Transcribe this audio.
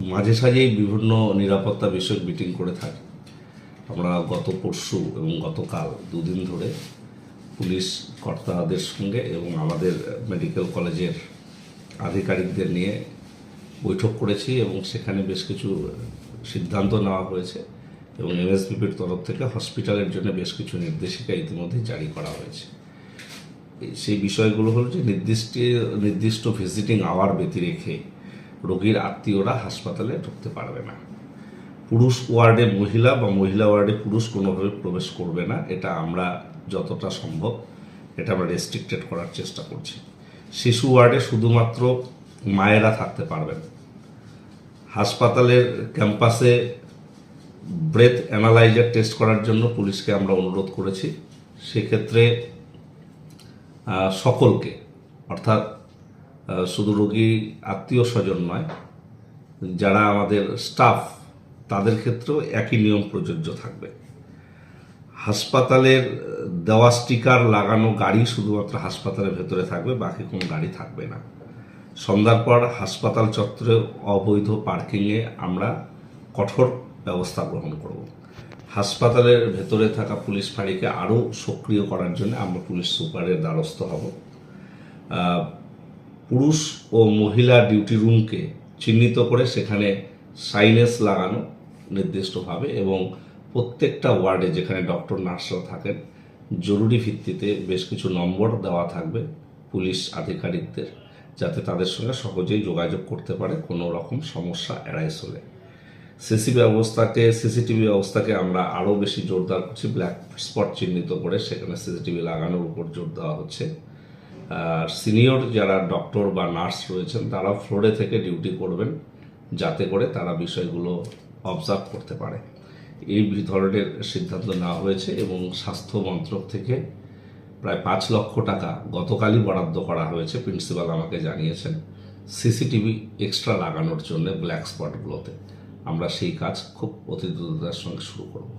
মাঝে সাঝেই বিভিন্ন নিরাপত্তা বিষয়ক মিটিং করে থাকি। আমরা গত পরশু এবং গতকাল দুদিন ধরে পুলিশ কর্তাদের সঙ্গে এবং আমাদের মেডিকেল কলেজের আধিকারিকদের নিয়ে বৈঠক করেছি এবং সেখানে বেশ কিছু সিদ্ধান্ত নেওয়া হয়েছে এবং এমএসবিপির তরফ থেকে হসপিটালের জন্য বেশ কিছু নির্দেশিকা ইতিমধ্যে জারি করা হয়েছে। সেই বিষয়গুলো হলো যে নির্দিষ্ট নির্দিষ্ট ভিজিটিং আওয়ার ব্যতি রেখে রোগীর আত্মীয়রা হাসপাতালে ঢুকতে পারবে না। পুরুষ ওয়ার্ডে মহিলা বা মহিলা ওয়ার্ডে পুরুষ কোনোভাবে প্রবেশ করবে না, এটা আমরা যতটা সম্ভব, এটা আমরা রেস্ট্রিক্টেড করার চেষ্টা করছি। শিশু ওয়ার্ডে শুধুমাত্র মায়েরা থাকতে পারবেন হাসপাতালের ক্যাম্পাসে ব্রেথ অ্যানালাইজার টেস্ট করার জন্য পুলিশকে আমরা অনুরোধ করেছি। সেক্ষেত্রে সকলকে, অর্থাৎ শুধু রোগী আত্মীয় স্বজন নয়, যারা আমাদের স্টাফ তাদের ক্ষেত্রেও একই নিয়ম প্রযোজ্য থাকবে। হাসপাতালের দেওয়া স্টিকার লাগানো গাড়ি শুধুমাত্র হাসপাতালের ভেতরে থাকবে, বাকি কোনো গাড়ি থাকবে না। সন্ধ্যার পর হাসপাতাল চত্বরে অবৈধ পার্কিংয়ে আমরা কঠোর ব্যবস্থা গ্রহণ করব। হাসপাতালের ভেতরে থাকা পুলিশ ফাঁড়িকে আরও সক্রিয় করার জন্য আমরা পুলিশ সুপারের দ্বারস্থ হব। পুরুষ ও মহিলা ডিউটি রুমকে চিহ্নিত করে সেখানে সাইনেস লাগানো নির্দিষ্টভাবে এবং প্রত্যেকটা ওয়ার্ডে যেখানে ডক্টর নার্সরা থাকেন, জরুরি ভিত্তিতে বেশ কিছু নম্বর দেওয়া থাকবে পুলিশ আধিকারিকদের যাতে তাদের সঙ্গে সহজেই যোগাযোগ করতে পারে কোনো রকম সমস্যা এড়াইস হলে। সিসি ব্যবস্থাকে সিসিটিভি ব্যবস্থাকে আমরা আরও বেশি জোরদার করছি। ব্ল্যাক স্পট চিহ্নিত করে সেখানে সিসিটিভি লাগানোর উপর জোর দেওয়া হচ্ছে। সিনিয়র যারা ডক্টর বা নার্স রয়েছেন, তারা ফ্লোরে থেকে ডিউটি করবেন যাতে করে তারা বিষয়গুলো অবজার্ভ করতে পারে। এই ধরনের সিদ্ধান্ত নেওয়া হয়েছে এবং স্বাস্থ্য মন্ত্রক থেকে প্রায় পাঁচ লক্ষ টাকা গতকালই বরাদ্দ করা হয়েছে। প্রিন্সিপাল আমাকে জানিয়েছেন, সিসিটিভি এক্সট্রা লাগানোর জন্য ব্ল্যাক স্পটগুলোতে। আমরা সেই কাজ খুব অতি দ্রুততার সঙ্গে শুরু করব।